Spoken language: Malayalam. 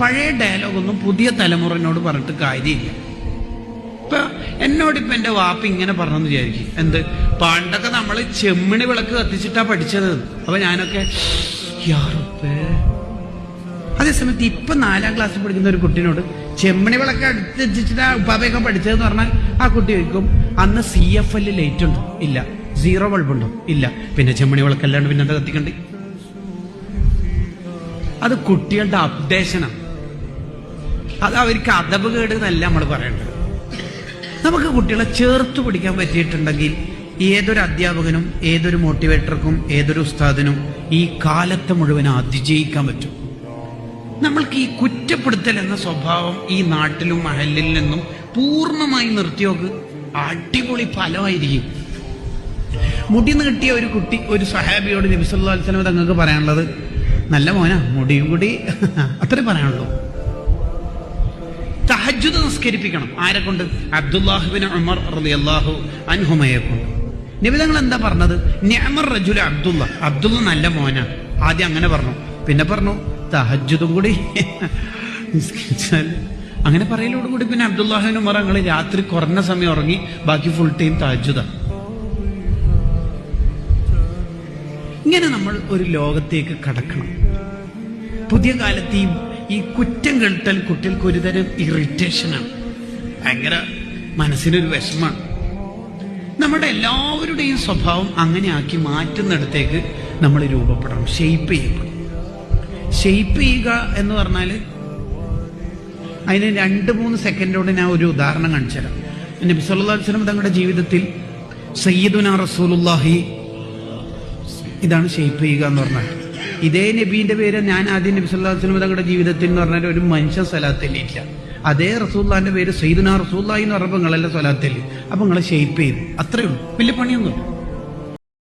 പഴയ ഡയലോഗൊന്നും പുതിയ തലമുറനോട് പറഞ്ഞിട്ട് കാര്യമില്ല. ഇപ്പൊ എന്നോടിപ്പോ എന്റെ വാപ്പ ഇങ്ങനെ പറഞ്ഞെന്ന് വിചാരിക്കും. എന്ത്? പണ്ടൊക്കെ നമ്മൾ ചെമ്മിണി വിളക്ക് കത്തിച്ചിട്ടാ പഠിച്ചത്. അപ്പൊ ഞാനൊക്കെ. അതേസമയത്ത് ഇപ്പൊ നാലാം ക്ലാസ്സിൽ പഠിക്കുന്ന ഒരു കുട്ടീനോട് ചെമ്മണി വിളക്ക് അടുത്ത് ഉപ്പാപയൊക്കെ ഉപ്പാപ്പയൊക്കെ പഠിച്ചതെന്ന് പറഞ്ഞാൽ ആ കുട്ടി ചോദിക്കും അന്ന് സി എഫ് എല്ലിൽ ലൈറ്റ് ഉണ്ടോ? ഇല്ല. സീറോ ബൾബ് ഉണ്ടോ? ഇല്ല. പിന്നെ ചെമ്മണി വിളക്കല്ലാണ്ട് പിന്നെ എന്താ കത്തിക്കണ്ടേ? അത് കുട്ടികളുടെ അപ്ഡേഷനാണ് അത് അവർക്ക് അതവ് കേട് എന്നല്ല നമ്മൾ പറയേണ്ടത്. നമുക്ക് കുട്ടികളെ ചേർത്ത് പിടിക്കാൻ പറ്റിയിട്ടുണ്ടെങ്കിൽ ഏതൊരു അധ്യാപകനും ഏതൊരു മോട്ടിവേറ്റർക്കും ഏതൊരു ഉസ്താദിനും ഈ കാലത്തെ മുഴുവൻ അതിജയിക്കാൻ പറ്റും. നമ്മൾക്ക് ഈ കുറ്റപ്പെടുത്തൽ എന്ന സ്വഭാവം ഈ നാട്ടിലും മഹലിൽ നിന്നും പൂർണമായി നിർത്തിയോക്ക് അടിപൊളി ഫലമായിരിക്കും. മുടി നീട്ടിയ ഒരു കുട്ടി ഒരു സഹാബിയോട് നബിസല്ലാ വസ്ലം തങ്ങൾക്ക് പറയാനുള്ളത് നല്ല മോനാ മുടിയും കൂടി അത്രേ പറയാനുള്ളൂ. തഹജുദ് നിസ്കരിപ്പിക്കണം. ആരെ കൊണ്ട്? അബ്ദുല്ലാഹുബിൻ ഉമർ റളിയല്ലാഹു അൻഹുമയെ കൊണ്ട്. നിബിതങ്ങൾ എന്താ പറഞ്ഞത്? നിഅമർ റജുല അബ്ദുള്ള അബ്ദുള്ള നല്ല മോന. ആദ്യം അങ്ങനെ പറഞ്ഞു. പിന്നെ പറഞ്ഞു തഹജുദും കൂടി നിസ്കരിച്ചാൽ. അങ്ങനെ പറയലോട് കൂടി പിന്നെ അബ്ദുല്ലാഹിബിൻ ഉമർ ഞങ്ങൾ രാത്രി കുറഞ്ഞ സമയം ഉറങ്ങി ബാക്കി ഫുൾ ടൈം തഹജുദാണ് ഇങ്ങനെ നമ്മൾ ഒരു ലോകത്തേക്ക് കടക്കണം. പുതിയ കാലത്ത് ഈ ഈ കുറ്റം കേട്ടാൽ കുട്ടികൾക്ക് ഒരുതരം ഇറിറ്റേഷനാണ് ഭയങ്കര മനസ്സിനൊരു വിഷമാണ് നമ്മുടെ എല്ലാവരുടെയും സ്വഭാവം അങ്ങനെ ആക്കി മാറ്റുന്നിടത്തേക്ക് നമ്മൾ രൂപപ്പെടണം. ഷെയ്പ്പ് ചെയ്യപ്പെടും. ഷെയ്പ്പ് ചെയ്യുക എന്ന് പറഞ്ഞാൽ അതിന് രണ്ട് മൂന്ന് സെക്കൻഡോടെ ഞാൻ ഒരു ഉദാഹരണം കാണിച്ചു തരാം. നബി സല്ലല്ലാഹു അലൈഹി തങ്ങളുടെ ജീവിതത്തിൽ സയ്യിദുന റസൂലുള്ളാഹി ഇതാണ് ഷെയ്പ്പ് ചെയ്യുക എന്ന് പറഞ്ഞാൽ. ഇതേ നബീന്റെ പേര് ഞാൻ ആദ്യം നബി അലൈഹി വസല്ലം തങ്ങളുടെ ജീവിതത്തിൽ എന്ന് പറഞ്ഞാൽ ഒരു മനുഷ്യ മനുഷ്യൻ സ്വലാത്തില്ല അതേ റസൂല്ലാന്റെ പേര് സൈദുന റസൂല്ലാഹി എന്ന് പറഞ്ഞപ്പോൾ നിങ്ങളെല്ലാം സ്വലാത്തിൽ അപ്പൊ നിങ്ങളെ ഷെയ്പ്പ് ചെയ്തു. അത്രയുള്ളൂ വലിയ പണിയൊന്നുമില്ല.